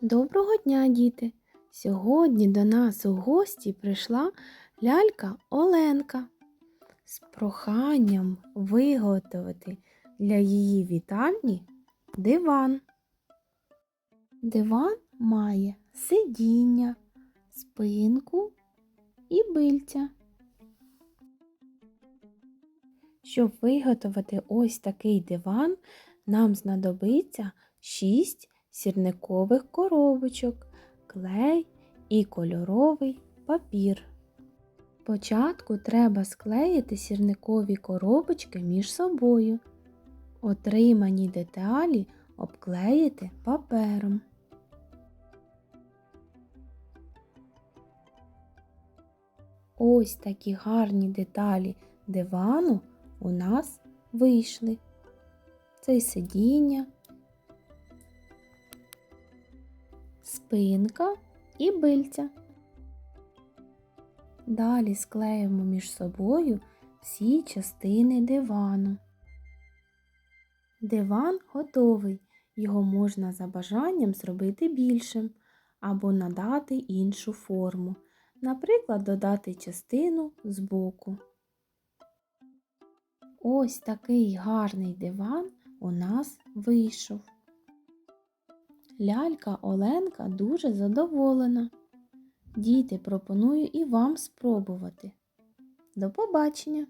Доброго дня, діти! Сьогодні до нас у гості прийшла лялька Оленка з проханням виготовити для її вітальні диван. Диван має сидіння, спинку і бильця. Щоб виготовити ось такий диван, нам знадобиться 6 сірникових коробочок, клей і кольоровий папір. Спочатку треба склеїти сірникові коробочки між собою. Отримані деталі обклеїти папером. Ось такі гарні деталі дивану у нас вийшли. Це сидіння, спинка і бильця. Далі склеїмо між собою всі частини дивану. Диван готовий, його можна за бажанням зробити більшим або надати іншу форму, наприклад, додати частину збоку. Ось такий гарний диван у нас вийшов. Лялька Оленка дуже задоволена. Діти, пропоную і вам спробувати. До побачення!